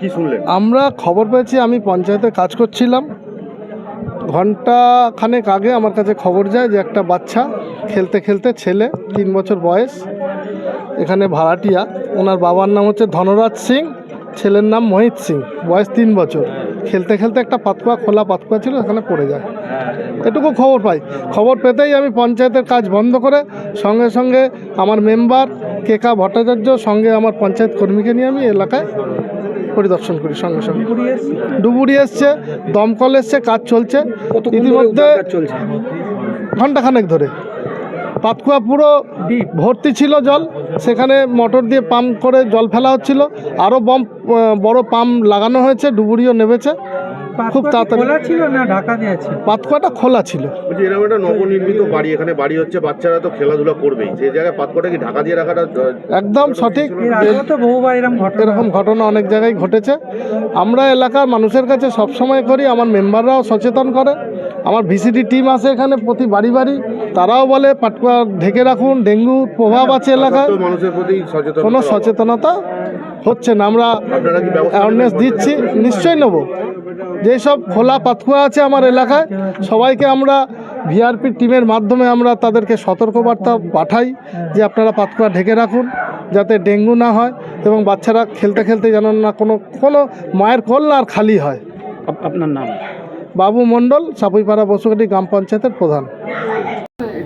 কি শুনলেন? আমরা খবর পেয়েছি, আমি পঞ্চায়েতে কাজ করছিলাম। ঘণ্টা খানেক আগে আমার কাছে খবর যায় যে একটা বাচ্চা খেলতে খেলতে ছেলে, তিন বছর বয়স, এখানে ভাড়াটিয়া। ওনার বাবার নাম হচ্ছে ধনরাজ সিং, ছেলের নাম মহিত সিং, বয়স তিন বছর। খেলতে খেলতে একটা পাতকুয়া, খোলা পাতকুয়া ছিল এখানে পড়ে যায়। এটুকু খবর পাই। খবর পেতেই আমি পঞ্চায়েতের কাজ বন্ধ করে সঙ্গে সঙ্গে আমার মেম্বার কেকা ভট্টাচার্য, সঙ্গে আমার পঞ্চায়েত কর্মীকে নিয়ে আমি এলাকায় পরিদর্শন করি সঙ্গে সঙ্গে। ডুবুরি এসছে? দমকল এসছে কাজ চলছে। ইতিমধ্যে ঘণ্টা ঘন্টাখানেক ধরে। পাতকুয়া পুরো ভর্তি ছিল জল সেখানে মোটর দিয়ে পাম্প করে জল ফেলা হচ্ছিল। আরও বম বড় পাম্প লাগানো হয়েছে ডুবুরিও নেমেছে। খুব তাড়াতাড়ি খোলা ছিল না ঢাকা দিয়েছে? পাতকুয়াটা খোলা ছিল। বলছি এরকম একটা নবনির্মিত বাড়ি এখানে বাড়ি হচ্ছে বাচ্চারা তো খেলাধুলা করবেই। সেই জায়গায় পাতকোটা কি ঢাকা দিয়ে রাখাটা একদম সঠিক। এর আগেও তো বহুবার এরকম ঘটনা এরকম ঘটনা অনেক জায়গায় ঘটেছে। আমরা এলাকার মানুষের কাছে সবসময় করি আমার মেম্বাররাও সচেতন করে। আমার ভিসিডি টিম আসে এখানে প্রতি বাড়ি বাড়ি। তারাও বলে পাটকুয়া ঢেকে রাখুন ডেঙ্গুর প্রভাব আছে এলাকায়। মানুষের প্রতি সচেতন কোনো সচেতনতা হচ্ছে না। আমরা অ্যাওয়ারনেস দিচ্ছি নিশ্চয়ই নেব। যেসব খোলা পাথুয়া আছে আমার এলাকায় সবাইকে আমরা ভিআরপি টিমের মাধ্যমে আমরা তাদেরকে সতর্কবার্তা পাঠাই যে আপনারা পাতকুয়া ঢেকে রাখুন যাতে ডেঙ্গু না হয় এবং বাচ্চারা খেলতে খেলতে যেন না কোনো কোনো মায়ের কল না আর খালি হয়। আপনার নাম? বাবু মণ্ডল সাপুইপাড়া বসুকাটি গ্রাম পঞ্চায়েতের প্রধান।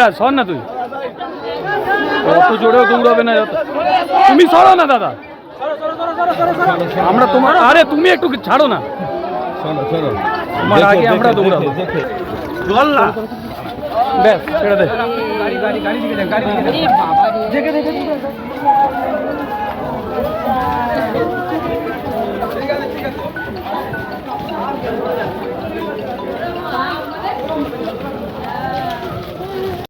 রাজ সর না। তুই। অত জোরেও দৌড়াবে না তুমি সরো না দাদা। আমরা তোমার আরে তুমি একটু ছাড়ো না। তোমার আগে আমরা দৌড়াবো। চল না। ব্যাস ছেড়ে দে।